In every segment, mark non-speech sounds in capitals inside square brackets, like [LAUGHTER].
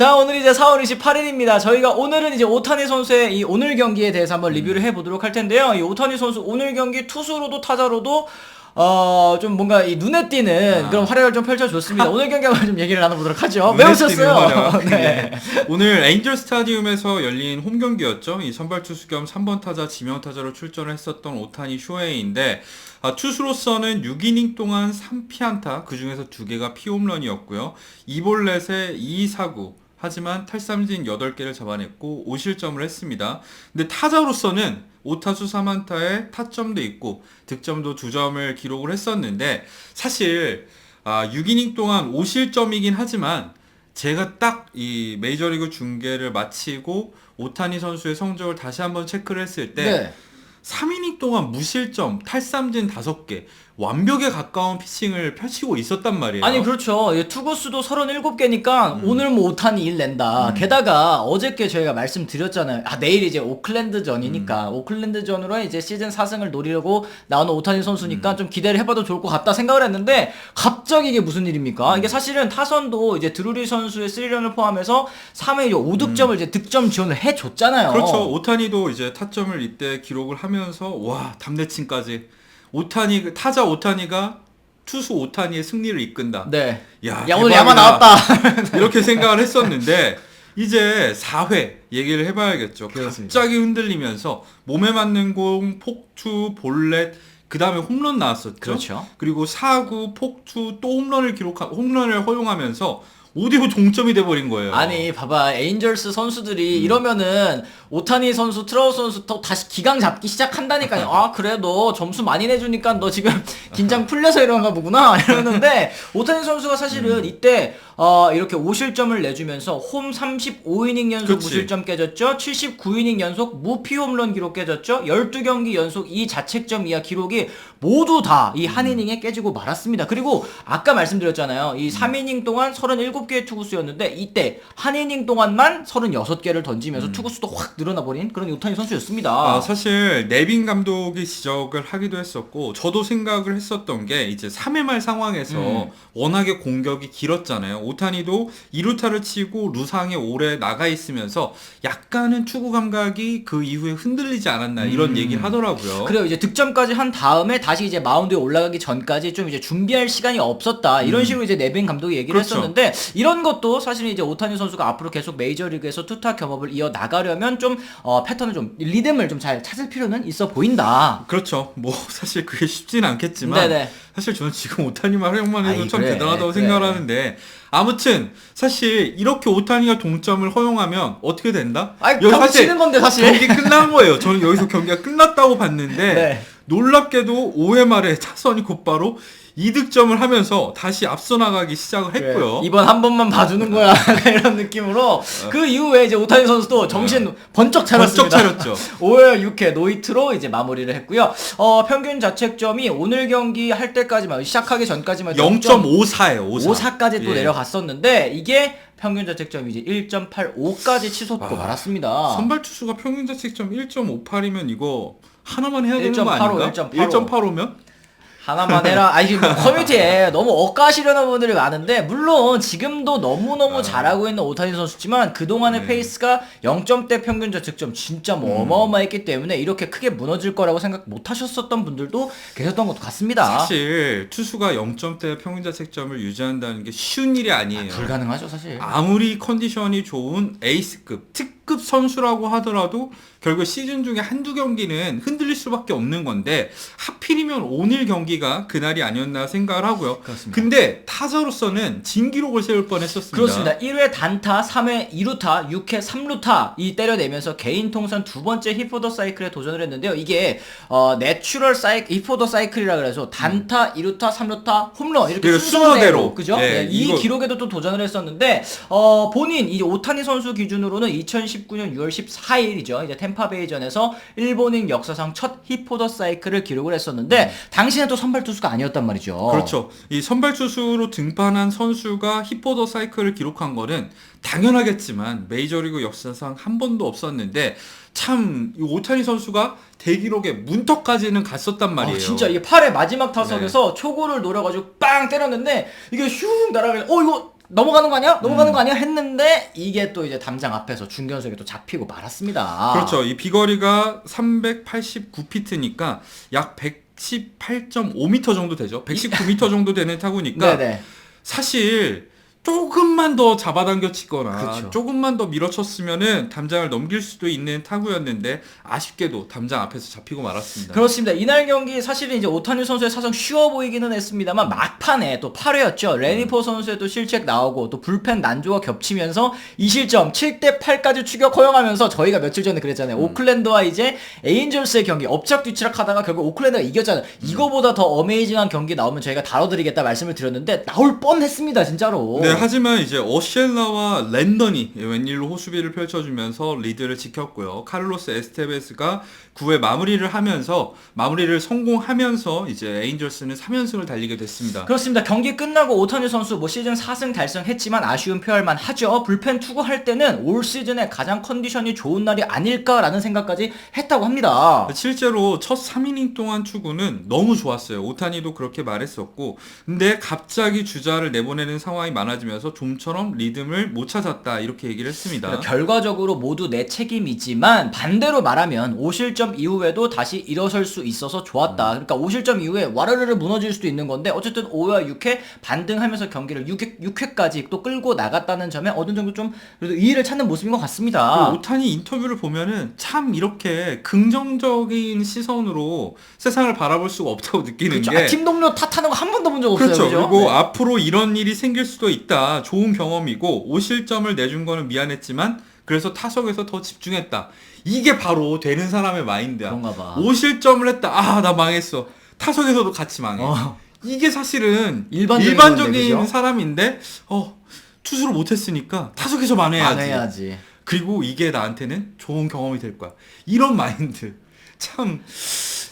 자, 오늘 이제 4월 28일입니다. 저희가 오늘은 이제 오타니 선수의 이 오늘 경기에 대해서 한번 리뷰를 해보도록 할 텐데요. 이 오타니 선수 오늘 경기 투수로도 타자로도 어, 좀 뭔가 이 눈에 띄는 그런 활약을 좀 펼쳐줬습니다. 오늘 경기 한번 좀 얘기를 나눠보도록 하죠. 왜 눈에 띄는 오셨어요? 활약. [LAUGHS] 네. 예. 오늘 엔젤 스타디움에서 열린 홈 경기였죠. 이 선발 투수 겸 3번 타자 지명 타자로 출전을 했었던 오타니 쇼헤이인데 아, 투수로서는 6이닝 동안 3피안타 그 중에서 2개가 피홈런이었고요. 2볼넷에 2사구 하지만 탈삼진 8개를 잡아냈고 5실점을 했습니다. 근데 타자로서는 5타수 3안타에 타점도 있고 득점도 2점을 기록을 했었는데 사실 아, 6이닝 동안 5실점이긴 하지만 제가 딱 이 메이저리그 중계를 마치고 오타니 선수의 성적을 다시 한번 체크를 했을 때 네. 3이닝 동안 무실점, 탈삼진 5개, 완벽에 가까운 피칭을 펼치고 있었단 말이에요. 아니 그렇죠. 예, 투구수도 37개니까 오늘 뭐 5탄이 1 낸다. 음. 게다가 어저께 저희가 말씀드렸잖아요. 아 내일 이제 오클랜드전이니까 음. 오클랜드전으로 이제 시즌 4승을 노리려고 나오는 오타니 음. 선수니까 좀 기대를 해봐도 좋을 것 같다 생각을 했는데 갑자기 이게 무슨 일입니까? 이게 사실은 타선도 이제 드루리 선수의 3런을 포함해서 3회 5득점을 이제 득점 지원을 해줬잖아요. 음. 그렇죠. 오타니도 이제 타점을 이때 기록을 하면 서와 답내칭까지 오타니 타자 오타니가 투수 오타니의 승리를 이끈다. 네. 야, 야 오늘. 야마 나왔다. [LAUGHS] 이렇게 생각을 했었는데 이제 4회 얘기를 해봐야겠죠. 그렇습니다. 갑자기 흔들리면서 몸에 맞는 공, 폭투, 볼넷, 그 다음에 홈런 나왔었죠. 그렇죠. 그리고 사구, 폭투, 또 홈런을 기록한 홈런을 허용하면서 5대5 동점이 돼버린 거예요. 아니 봐봐. 에인절스 선수들이 이러면은 오타니 선수 트라우 선수 또 다시 기강 잡기 시작한다니까요. 아 그래. 너 점수 많이 내주니까 너 지금 [LAUGHS] 긴장 풀려서 이런가 보구나. [LAUGHS] 이러는데 오타니 선수가 사실은 이때 어 이렇게 5실점을 내주면서 홈 35이닝 연속 그치. 무실점 깨졌죠 79이닝 연속 무피 홈런 기록 깨졌죠 12경기 연속 이 자책점 이하 기록이 모두 다 이 한 이닝에 깨지고 말았습니다 그리고 아까 말씀드렸잖아요 이 3이닝 동안 37개의 투구수였는데 이때 한 이닝 동안만 36개를 던지면서 투구수도 확 늘어나 버린 그런 오타니 선수였습니다. 아, 사실 네빈 감독이 지적을 하기도 했었고 저도 생각을 했었던 게 이제 3회 말 상황에서 음. 워낙에 공격이 길었잖아요. 오타니도 2루타를 치고 루상에 오래 나가 있으면서 약간은 투구 감각이 그 이후에 흔들리지 않았나 이런 음. 얘기를 하더라고요. 그래요. 이제 득점까지 한 다음에 다시 이제 마운드에 올라가기 전까지 좀 이제 준비할 시간이 없었다. 이런 식으로 이제 네빈 감독이 얘기를 음. 그렇죠. 했었는데 이런 것도 사실 이제 오타니 선수가 앞으로 계속 메이저리그에서 투타 경험을 이어 나가려면 좀 어, 패턴을 좀 리듬을 좀 잘 찾을 필요는 있어 보인다. 그렇죠. 뭐 [LAUGHS] 사실 그게 쉽지는 않겠지만 네네. 사실 저는 지금 오타니만 활용만 해도 아이, 참 그래, 대단하다고 그래. 생각을 하는데 아무튼 사실 이렇게 오타니가 동점을 허용하면 어떻게 된다? 아이, 여기 사실 치는 건데 사실. 경기 끝난 거예요. 저는 여기서 경기가 끝났다고 봤는데 [LAUGHS] 네. 놀랍게도 5회 말에 타선이 곧바로 2득점을 하면서 다시 앞서 나가기 시작을 했고요. 그래, 이번 한 번만 봐주는 거야 [LAUGHS] 이런 느낌으로 그 이후에 이제 오타니 선수도 정신 번쩍 차렸습니다. 번쩍 차렸죠. [LAUGHS] 5회 6회 노이트로 이제 마무리를 했고요. 어, 평균 자책점이 오늘 경기 할 때까지만 시작하기 전까지만 0.54예요. 54. 54까지 또 예. 내려갔었는데 이게 평균 자책점이 이제 1.85까지 치솟고 말았습니다. 선발 투수가 평균 자책점 1.58이면 이거 하나만 해야 되는 거 1.85, 아닌가? 1.85. 1.85면? 하나만 해라. 아니 지금 [LAUGHS] 커뮤니티에 너무 억까시려는 분들이 많은데 물론 지금도 너무 너무 잘하고 있는 오타니 선수지만 그 동안의 네. 페이스가 0점대 평균 자책점 진짜 음. 뭐 어마어마했기 때문에 이렇게 크게 무너질 거라고 생각 못 하셨었던 분들도 계셨던 것 같습니다. 사실 투수가 0점대 평균 자책점을 유지한다는 게 쉬운 일이 아니에요. 불가능하죠 사실. 아무리 컨디션이 좋은 에이스급, 특급 선수라고 하더라도 결국 시즌 중에 한두 경기는 흔들릴 수밖에 없는 건데 하필이면 오늘 경기 가 그날이 아니었나 생각을 하고요. 그렇습니다. 근데 타자로서는 진기록을 세울 뻔했었습니다. 그렇습니다. 1회 단타, 3회 2루타, 6회 3루타 이 때려내면서 개인 통산 두 번째 히포더 사이클에 도전을 했는데요. 이게 어 내추럴 사이 히포더 사이클이라 그래서 단타, 2루타, 3루타, 홈런 이렇게 그러니까 순서대로. 그죠? 예, 네, 이 이거- 기록에도 또 도전을 했었는데 어 본인 이제 오타니 선수 기준으로는 2019년 6월 14일이죠. 이제 템파베이전에서 일본인 역사상 첫 히포더 사이클을 기록을 했었는데 당시에는 또 선발 투수가 아니었단 말이죠. 그렇죠. 이 선발 투수로 등판한 선수가 히포더 사이클을 기록한 거는 당연하겠지만 메이저리그 역사상 한 번도 없었는데 참, 이 오타니 선수가 대기록의 문턱까지는 갔었단 말이에요. 아, 진짜 이게 8회 마지막 타석에서 초구를 노려가지고 빵 때렸는데 이게 휴 날아가 어 이거 넘어가는 거 아니야? 넘어가는 거 아니야? 했는데 이게 또 이제 담장 앞에서 중견수에게 또 잡히고 말았습니다. 그렇죠. 이 비거리가 389피트니까 약 118.5m 정도 되죠. 119m 정도 되는 타구니까 네네. 사실 조금만 더 잡아당겨 치거나 그쵸. 조금만 더 밀어쳤으면은 담장을 넘길 수도 있는 타구였는데 아쉽게도 담장 앞에서 잡히고 말았습니다. 그렇습니다. 이날 경기 사실은 이제 오타니 선수의 사정 쉬워 보이기는 했습니다만 막판에 또 8회였죠. 레니포 선수의 또 실책 나오고 또 불펜 난조가 겹치면서 2실점 7대 8까지 추격 허용하면서 저희가 며칠 전에 그랬잖아요. 오클랜드와 이제 에인절스의 경기 엎치락뒤치락 하다가 결국 오클랜드가 이겼잖아요. 이거보다 더 어메이징한 경기 나오면 저희가 다뤄드리겠다 말씀을 드렸는데 나올 뻔했습니다. 진짜로. 네, 하지만 이제 어셸라와 랜던이 웬일로 호수비를 펼쳐주면서 리드를 지켰고요. 카를로스 에스테베스가 9회 마무리를 하면서 마무리를 성공하면서 이제 에인절스는 3연승을 달리게 됐습니다. 그렇습니다. 경기 끝나고 오타니 선수 뭐 시즌 4승 달성했지만 아쉬운 표할만 하죠. 불펜 투구할 때는 올 시즌에 가장 컨디션이 좋은 날이 아닐까라는 생각까지 했다고 합니다. 실제로 첫 3이닝 동안 투구는 너무 좋았어요. 오타니도 그렇게 말했었고, 근데 갑자기 주자를 내보내는 상황이 많아지 면서 좀처럼 리듬을 못 찾았다 이렇게 얘기를 했습니다. 그러니까 결과적으로 모두 내 책임이지만 반대로 말하면 5실점 이후에도 다시 일어설 수 있어서 좋았다. 그러니까 5실점 이후에 와르르르 무너질 수도 있는 건데 어쨌든 5와 6회 반등하면서 경기를 6회, 6회까지 또 끌고 나갔다는 점에 어느 정도 좀 그래도 이의를 찾는 모습인 것그 같습니다. 오타니 인터뷰를 보면은 참 이렇게 긍정적인 시선으로 세상을 바라볼 수가 없다고 느끼는 그렇죠. 게 아, 팀 동료 탓하는 거 한 번도 본 적 없어요. 그렇죠. 그죠? 그리고 네. 앞으로 이런 일이 생길 수도 있다. 좋은 경험이고 5실점을 내준 거는 미안했지만 그래서 타석에서 더 집중했다. 이게 바로 되는 사람의 마인드야. 그런가 봐. 5실점을 했다. 아, 나 망했어. 타석에서도 같이 망해. 어. 이게 사실은 일반적인 일반적인, 건데? 사람인데 어, 투수를 못 했으니까 타석에서 만회해야지. 만회해야지. 그리고 이게 나한테는 좋은 경험이 될 거야. 이런 마인드. 참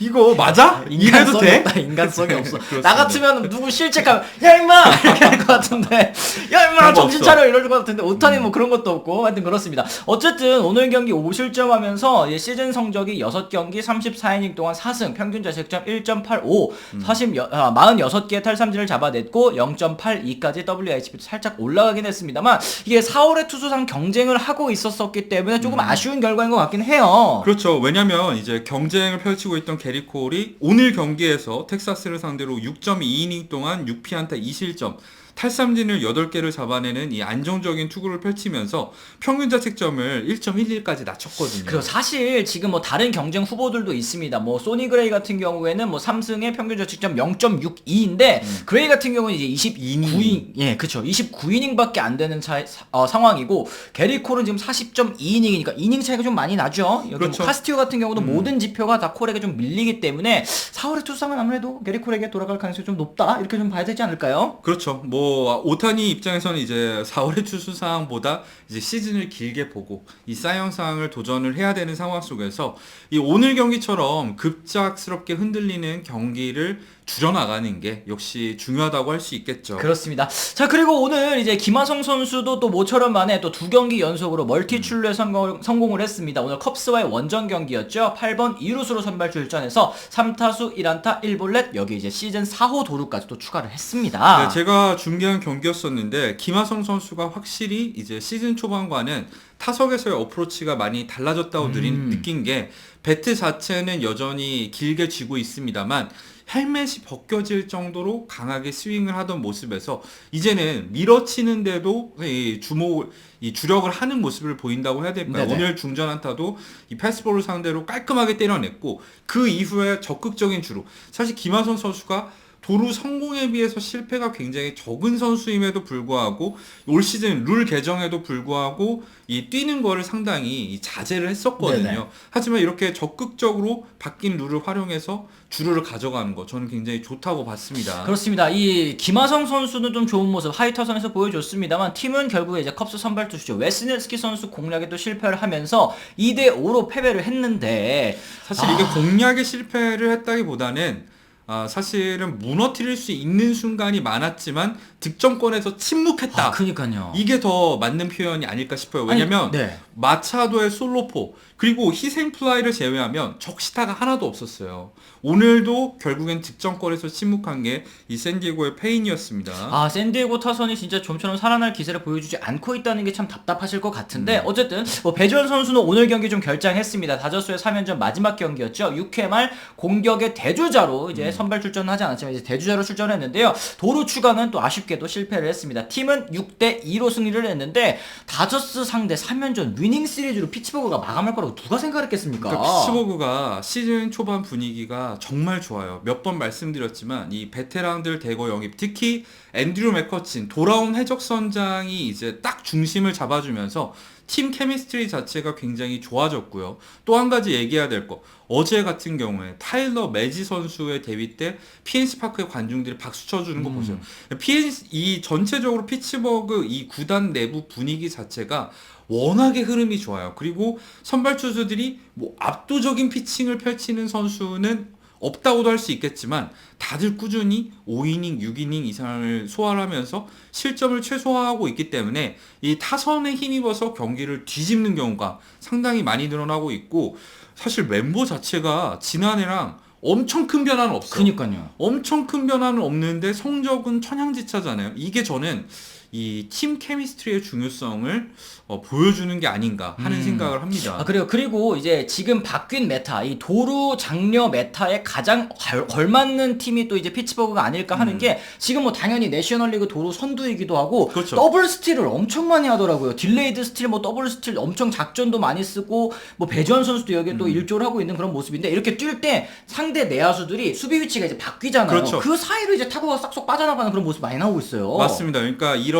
이거 맞아? 인간성이 돼? 없다 인간성이 없어. [LAUGHS] 그렇습니다. 나 같으면 누구 실책하면 야 임마! 이렇게 할 것 같은데 야 임마 그런 거 정신 없어. 차려. 이럴 것 같은데. 오타니 뭐 그런 것도 없고. 하여튼 그렇습니다. 어쨌든 오늘 경기 5실점 하면서 이제 시즌 성적이 6경기 34이닝 동안 4승 평균 자책점 1.85 40, 아, 46개의 탈삼진을 잡아냈고 0.82까지 WHP도 살짝 올라가긴 했습니다만 이게 4월에 투수상 경쟁을 하고 있었었기 때문에 조금 아쉬운 결과인 것 같긴 해요. 그렇죠. 왜냐면 이제 경쟁을 펼치고 있던 게리 콜이 오늘 경기에서 텍사스를 상대로 6.2이닝 동안 6피안타 2실점 탈삼진을 8개를 잡아내는 이 안정적인 투구를 펼치면서 평균 자책점을 1.11까지 낮췄거든요. 그리고 사실 지금 뭐 다른 경쟁 후보들도 있습니다. 뭐 소니 그레이 같은 경우에는 뭐 3승에 평균 자책점 0.62인데 그레이 같은 경우는 이제 29인 예, 그렇죠. 29이닝밖에 안 되는 차, 어, 상황이고 게리 콜은 지금 40.2이닝이니까 이닝 차이가 좀 많이 나죠. 여기 그렇죠. 뭐 카스티오 같은 경우도 모든 지표가 다 콜에게 좀 밀리기 때문에 4월의 투수상은 아무래도 게리 콜에게 돌아갈 가능성이 좀 높다. 이렇게 좀 봐야 되지 않을까요? 그렇죠. 뭐 오타니 입장에서는 이제 4월의 투수 상황보다 이제 시즌을 길게 보고 이 사이언 상을 도전을 해야 되는 상황 속에서 이 오늘 경기처럼 급작스럽게 흔들리는 경기를 줄여나가는 게 역시 중요하다고 할 수 있겠죠. 그렇습니다. 자 그리고 오늘 이제 김하성 선수도 또 모처럼 만에 또 두 경기 연속으로 멀티 출루에 성공, 성공을 했습니다. 오늘 컵스와의 원정 경기였죠. 8번 2루수로 선발 출전해서 3타수 1안타 1볼넷 여기 이제 시즌 4호 도루까지 또 추가를 했습니다. 네, 제가 중계한 경기였었는데 김하성 선수가 확실히 이제 시즌 초반과는 타석에서의 어프로치가 많이 달라졌다고 음. 느낀 게 배트 자체는 여전히 길게 쥐고 있습니다만 헬멧이 벗겨질 정도로 강하게 스윙을 하던 모습에서 이제는 밀어치는데도 이 주목을 이 주력을 하는 모습을 보인다고 해야 될까요? 네네. 오늘 중전 한타도 이 패스볼을 상대로 깔끔하게 때려냈고 그 이후에 적극적인 주로 사실 김하성 선수가 도루 성공에 비해서 실패가 굉장히 적은 선수임에도 불구하고 올 시즌 룰 개정에도 불구하고 이 뛰는 거를 상당히 이 자제를 했었거든요. 네네. 하지만 이렇게 적극적으로 바뀐 룰을 활용해서 주루를 가져가는 거 저는 굉장히 좋다고 봤습니다. 그렇습니다. 이 김하성 선수는 좀 좋은 모습 하이터선에서 보여줬습니다만 팀은 결국에 이제 컵스 선발 투수죠 웨스네스키 선수 공략에 또 실패를 하면서 2대 5로 패배를 했는데 사실 이게 공략에 실패를 했다기보다는 아, 사실은 무너뜨릴 수 있는 순간이 많았지만 득점권에서 침묵했다. 아, 그니까요. 이게 더 맞는 표현이 아닐까 싶어요. 왜냐면 아니, 네. 마차도의 솔로포 그리고 희생 플라이를 제외하면 적시타가 하나도 없었어요. 오늘도 결국엔 득점권에서 침묵한 게 이 샌디에고의 페인이었습니다. 아, 샌디에고 타선이 진짜 좀처럼 살아날 기세를 보여주지 않고 있다는 게 참 답답하실 것 같은데 음. 어쨌든 뭐 배주원 선수는 오늘 경기 좀 결장했습니다. 다저스의 3연전 마지막 경기였죠. 6회 말 공격의 대주자로 음. 이제 선발 출전은 하지 않았지만 이제 대주자로 출전했는데요. 도루 추가는 또 아쉽게도 실패를 했습니다. 팀은 6대 2로 승리를 했는데 다저스 상대 3연전 위닝 시리즈로 피츠버그가 마감할 거라고 누가 생각했겠습니까? 그러니까 피츠버그가 시즌 초반 분위기가 정말 좋아요. 몇 번 말씀드렸지만 이 베테랑들 대거 영입, 특히 앤드류 맥커친 돌아온 해적 선장이 이제 딱 중심을 잡아주면서 팀 케미스트리 자체가 굉장히 좋아졌고요. 또 한 가지 얘기해야 될 거. 어제 같은 경우에 타일러 매지 선수의 데뷔 때 PNC 파크의 관중들이 박수 쳐주는 거 음. 보세요. PNC 이 전체적으로 피츠버그 이 구단 내부 분위기 자체가 워낙에 흐름이 좋아요. 그리고 선발 투수들이 뭐 압도적인 피칭을 펼치는 선수는 없다고도 할 수 있겠지만 다들 꾸준히 5이닝, 6이닝 이상을 소화하면서 실점을 최소화하고 있기 때문에 이 타선에 힘입어서 경기를 뒤집는 경우가 상당히 많이 늘어나고 있고 사실 멤버 자체가 지난해랑 엄청 큰 변화는 없어요. 그니까요. 엄청 큰 변화는 없는데 성적은 천양지차잖아요. 이게 저는 이 팀 케미스트리의 중요성을 어, 보여주는 게 아닌가 하는 음. 생각을 합니다. 아, 그래요. 그리고 이제 지금 바뀐 메타, 이 도루 장려 메타에 가장 걸, 걸맞는 팀이 또 이제 피츠버그가 아닐까 하는 음. 게 지금 뭐 당연히 내셔널리그 도루 선두이기도 하고 그렇죠. 더블 스틸을 엄청 많이 하더라고요. 딜레이드 스틸, 뭐 더블 스틸 엄청 작전도 많이 쓰고 뭐 배주환 선수도 여기에 음. 또 일조를 하고 있는 그런 모습인데 이렇게 뛸 때 상대 내야수들이 수비 위치가 이제 바뀌잖아요. 그렇죠. 그 사이로 이제 타구가 싹쏙 빠져나가는 그런 모습 많이 나오고 있어요. 맞습니다. 그러니까 이런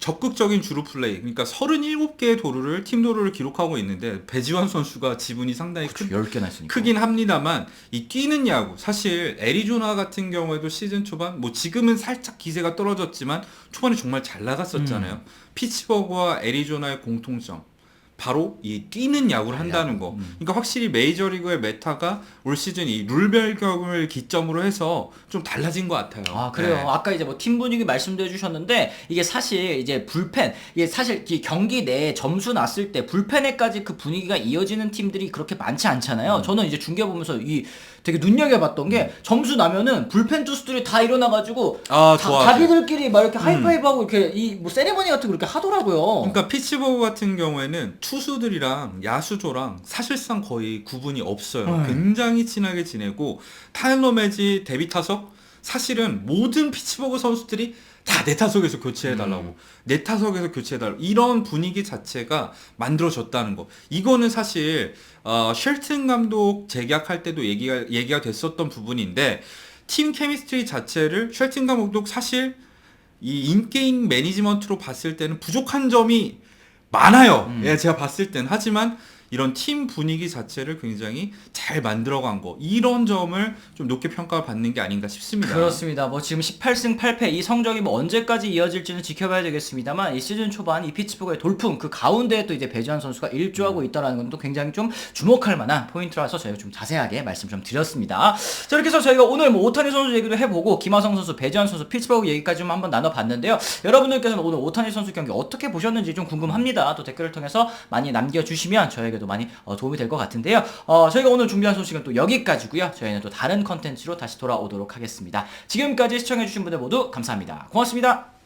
적극적인 주루 플레이, 그러니까 37개의 도루를 팀 도루를 기록하고 있는데 배지환 선수가 지분이 상당히 크, 10개나 했으니까. 크긴 합니다만 이 뛰는 야구 사실 애리조나 같은 경우에도 시즌 초반 뭐 지금은 살짝 기세가 떨어졌지만 초반에 정말 잘 나갔었잖아요. 음. 피츠버그와 애리조나의 공통점 바로 이 뛰는 야구를 한다는 거. 음. 그러니까 확실히 메이저리그의 메타가 올 시즌 이 룰별격을 기점으로 해서 좀 달라진 것 같아요. 아 그래요. 네. 아까 이제 뭐 팀 분위기 말씀도 해주셨는데 이게 사실 이제 불펜 이게 사실 이 경기 내에 점수 났을 때 불펜에까지 그 분위기가 이어지는 팀들이 그렇게 많지 않잖아요. 음. 저는 이제 중계 보면서 이 되게 눈여겨봤던 게 점수 나면은 불펜 투수들이 다 일어나가지고 아, 자, 좋아하죠. 자기들끼리 막 이렇게 하이파이브하고 이렇게 이 뭐 세레머니 같은 거 이렇게 하더라고요. 그러니까 피츠버그 같은 경우에는 투수들이랑 야수조랑 사실상 거의 구분이 없어요. 네. 굉장히 친하게 지내고 타일러 매지 데뷔 타석 사실은 모든 피츠버그 선수들이 다 내 타석에서 교체해달라고 음. 내 타석에서 교체해달라고 이런 분위기 자체가 만들어졌다는 거 이거는 사실 어, 쉘튼 감독 재계약할 때도 얘기가 얘기가 됐었던 부분인데 팀 케미스트리 자체를 쉘튼 감독도 사실 이 인게임 매니지먼트로 봤을 때는 부족한 점이 많아요. 음. 예, 제가 봤을 때는 하지만 이런 팀 분위기 자체를 굉장히 잘 만들어간 거 이런 점을 좀 높게 평가를 받는 게 아닌가 싶습니다. 그렇습니다. 뭐 지금 18승 8패 이 성적이 뭐 언제까지 이어질지는 지켜봐야 되겠습니다만 이 시즌 초반 이 피츠버그의 돌풍 그 가운데에 또 이제 배주환 선수가 일조하고 있다는 건또 굉장히 좀 주목할 만한 포인트라서 저희가 좀 자세하게 말씀 좀 드렸습니다. 자 이렇게 해서 저희가 오늘 뭐 오타니 선수 얘기도 해보고 김하성 선수, 배주환 선수, 피츠버그 얘기까지 좀 한번 나눠봤는데요. 여러분들께서는 오늘 오타니 선수 경기 어떻게 보셨는지 좀 궁금합니다. 또 댓글을 통해서 많이 남겨주시면 저에게 도 많이 어, 도움이 될 것 같은데요. 어, 저희가 오늘 준비한 소식은 또 여기까지고요. 저희는 또 다른 컨텐츠로 다시 돌아오도록 하겠습니다. 지금까지 시청해주신 분들 모두 감사합니다. 고맙습니다.